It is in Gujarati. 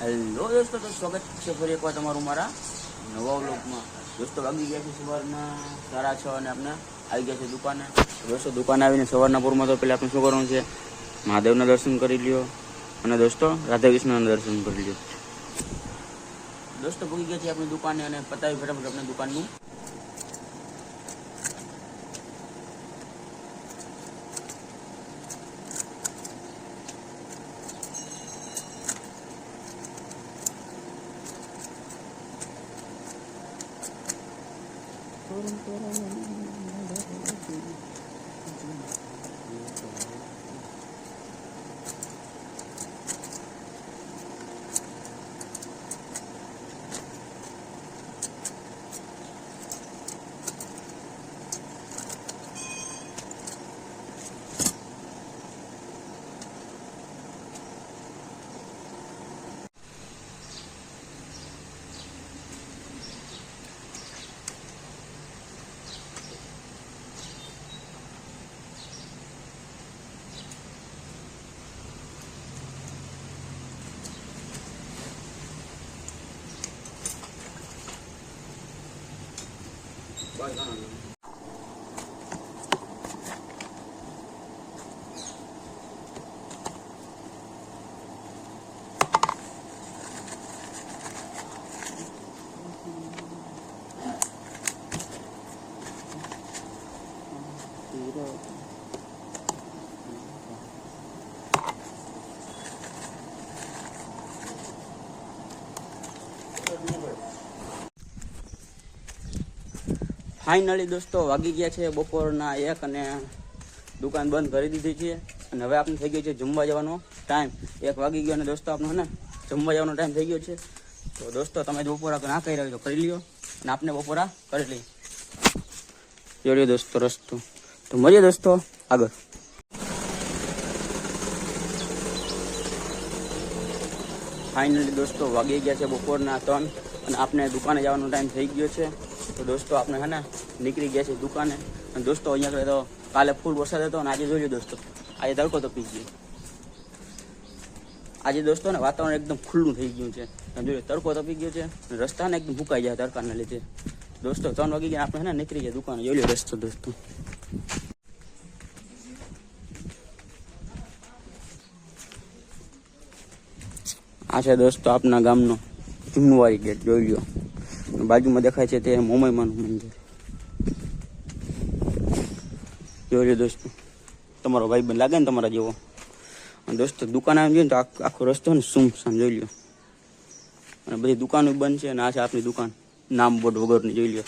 હેલો દોસ્તો, તો સ્વાગત છે ફરી એકવાર તમારું મારા નવા વ્લોગમાં. દોસ્તો, વાગી ગયા છે સવારના સાડા છ અને આપણે આવી ગયા છે દુકાને. દોસ્તો, દુકાને આવીને સવારના પૂરમાં તો પહેલાં આપણે શું કરવાનું છે? મહાદેવના દર્શન કરી લ્યો. અને દોસ્તો રાધા કૃષ્ણના દર્શન કરી લ્યો. દોસ્તો ભૂગી ગયા છે આપણી દુકાને અને પતાવી ફટાફટ આપણી દુકાનનું. Turang-turang na. Bye. ફાઇનલી દોસ્તો વાગી ગયા છે બપોરના એક અને દુકાન બંધ કરી દીધી છે. અને હવે આપણે થઈ ગયો છે જમવા જવાનો ટાઈમ એક વાગી ગયો અને દોસ્તો આપણો ને, જમવા જવાનો ટાઈમ થઈ ગયો છે. તો દોસ્તો તમે બપોરા ના કરી રહ્યો કરી લ્યો અને આપણે બપોરા કરી લઈએ. જોડ્યો દોસ્તો રસ્તો. તો મળીએ દોસ્તો આગળ. ફાઇનલી દોસ્તો વાગી ગયા છે બપોરના ત્રણ અને આપણે દુકાને જવાનો ટાઈમ થઈ ગયો છે. તો દોસ્તો આપણે હે ને નીકળી ગયા છે દુકાને. અને દોસ્તો અહીંયા આગળ તો કાલે ફૂલ વરસાદ હતો અને આજે જોઈ લો દોસ્તો, આજે તડકો તો પી ગયો. આજે દોસ્તો ને વાતાવરણ એકદમ ખુલ્લું થઈ ગયું છે. જોયું તડકો તપી ગયો છે રસ્તાને એકદમ ફૂંકાઈ જાય તડકાને લીધે. દોસ્તો ત્રણ વાગી ગયા, આપણે હે ને નીકળી ગયા દુકાને. જોઈ લો રસ્તો દોસ્તો. આ છે દોસ્તો આપના ગામનો જુમનવારી ગેટ, જોઈ લો બાજુમાં દેખાય છે તે મોમાઈમાનું મંદિર. લો દોસ્તો, તમારો ભાઈ બંધ લાગે ને તમારા જેવો. દોસ્તો, દુકાન આવી જોઈએ ને તો આખ- આખો રસ્તો ને સુમસામ જોઈ લો અને બધી દુકાનો બંધ છે અને આ છે આપની દુકાન. નામ બોર્ડ વગરની જોઈ લો